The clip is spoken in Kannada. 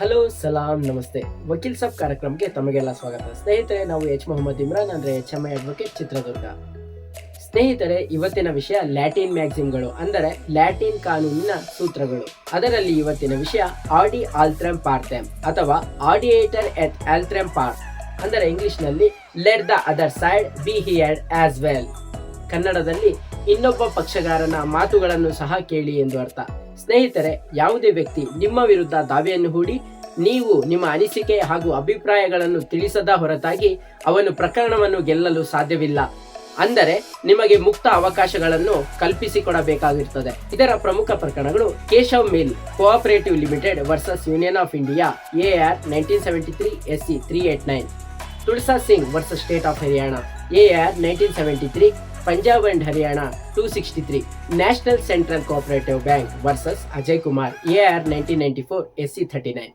ಹಲೋ, ಸಲಾಂ, ನಮಸ್ತೆ. ವಕೀಲ್ ಸಾಬ್ ಕಾರ್ಯಕ್ರಮಕ್ಕೆ ತಮಗೆಲ್ಲ ಸ್ವಾಗತ. ಸ್ನೇಹಿತರೆ, ನಾವು ಎಚ್. ಮೊಹಮ್ಮದ್ ಇಮ್ರಾನ್ ಅಂದ್ರೆ H. M. I. Advocate Chitradurga. ಸ್ನೇಹಿತರೆ, ಇವತ್ತಿನ ವಿಷಯ ಲ್ಯಾಟಿನ್ ಮ್ಯಾಗ್ಸಿಮ್ಗಳು ಅಂದರೆ ಲ್ಯಾಟಿನ್ ಕಾನೂನಿನ ಸೂತ್ರಗಳು. ಅದರಲ್ಲಿ ಇವತ್ತಿನ ವಿಷಯ ಆಡಿ ಆಲ್ತ್ರಮ್ ಪಾರ್ಟೆಮ್ ಅಥವಾ ಆಡಿಯೇಟರ್ ಎಟ್ ಆಲ್ತ್ರಮ್ ಪಾರ್ಟ್ ಅಂದರೆ ಇಂಗ್ಲಿಷ್ನಲ್ಲಿ let the other side, be heard as well. ಕನ್ನಡದಲ್ಲಿ ಇನ್ನೊಬ್ಬ ಪಕ್ಷಗಾರನ ಮಾತುಗಳನ್ನು ಸಹ ಕೇಳಿ ಎಂದು ಅರ್ಥ. ಸ್ನೇಹಿತರೆ, ಯಾವುದೇ ವ್ಯಕ್ತಿ ನಿಮ್ಮ ವಿರುದ್ಧ ದಾವೆಯನ್ನು ಹೂಡಿ, ನೀವು ನಿಮ್ಮ ಅನಿಸಿಕೆ ಹಾಗೂ ಅಭಿಪ್ರಾಯಗಳನ್ನು ತಿಳಿಸದ ಹೊರತಾಗಿ ಅವನು ಪ್ರಕರಣವನ್ನು ಗೆಲ್ಲಲು ಸಾಧ್ಯವಿಲ್ಲ. ಅಂದರೆ, ನಿಮಗೆ ಮುಕ್ತ ಅವಕಾಶಗಳನ್ನು ಕಲ್ಪಿಸಿಕೊಡಬೇಕಾಗಿರುತ್ತದೆ. ಇದರ ಪ್ರಮುಖ ಪ್ರಕರಣಗಳು Keshav mill, cooperative limited versus union of India, A R nineteen seventy three S C three eight nine, Tulsa Singh versus state of Haryana, A R nineteen seventy three Punjab and Haryana 263 national central cooperative bank versus Ajay Kumar A R nineteen SC thirty nine